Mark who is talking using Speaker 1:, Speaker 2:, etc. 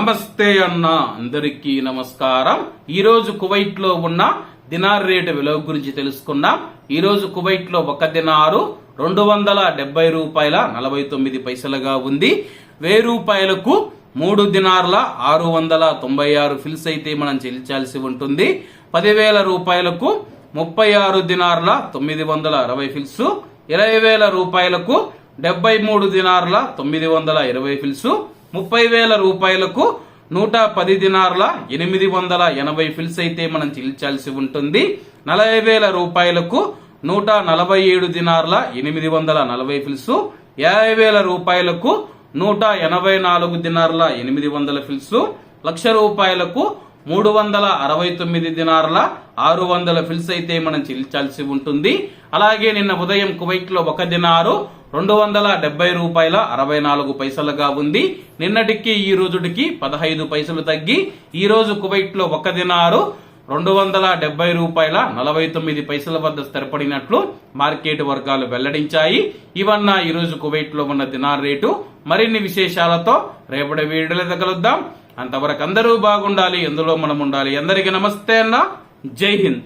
Speaker 1: నమస్తే అన్న అందరికీ నమస్కారం. ఈరోజు కువైట్లో కువైట్లో ఉన్న దినార్ రేటు విలువ గురించి తెలుసుకుందాం. ఈరోజు కువైట్లో కువైట్లో ఒక దినారు రెండు వందల డెబ్బై రూపాయల నలభై తొమ్మిది పైసలుగా ఉంది. వెయ్యి రూపాయలకు మూడు దినార్ల ఆరు వందల తొంభై ఆరు ఫిల్స్ అయితే మనం చెల్లించాల్సి ఉంటుంది. పదివేల రూపాయలకు ముప్పై ఆరు దినార్ల తొమ్మిది వందల అరవై ఫిల్స్. ఇరవై వేల రూపాయలకు డెబ్బై మూడు దినార్ల తొమ్మిది వందల ఇరవై ఫిల్స్. ముప్పై వేల రూపాయలకు నూట పది దినార్ల ఎనిమిది వందల ఎనభై ఫిల్స్ అయితే మనం చెల్లించాల్సి ఉంటుంది. నలభై వేల రూపాయలకు నూట నలభై ఏడు దినార్ల ఎనిమిది వందల నలభై ఫిల్స్. యాభై వేల రూపాయలకు నూట ఎనభై నాలుగు దినార్ల ఎనిమిది వందల ఫిల్స్. లక్ష రూపాయలకు మూడు వందల అరవై తొమ్మిది దినార్ల ఆరు వందల ఫిల్స్ అయితే మనం చెల్లించాల్సి ఉంటుంది. అలాగే నిన్న ఉదయం కువైట్లో ఒక దినారు రెండు వందల డెబ్బై రూపాయల అరవై నాలుగు పైసలుగా ఉంది. నిన్నటికి ఈ రోజుటికి పదహైదు పైసలు తగ్గి ఈ రోజు కువైట్లో ఒక దినారు రెండు వందల డెబ్బై రూపాయల నలభై తొమ్మిది పైసల వద్ద స్థిరపడినట్లు మార్కెట్ వర్గాలు వెల్లడించాయి. ఇవన్న ఈ రోజు కువైట్లో ఉన్న దినార్ రేటు. మరిన్ని విశేషాలతో రేపటి వీడియోలో కలుద్దాం అంతవరకు అందరూ బాగుండాలి ఎందులో మనం ఉండాలి అందరికీ నమస్తే అన్న. జై హింద్.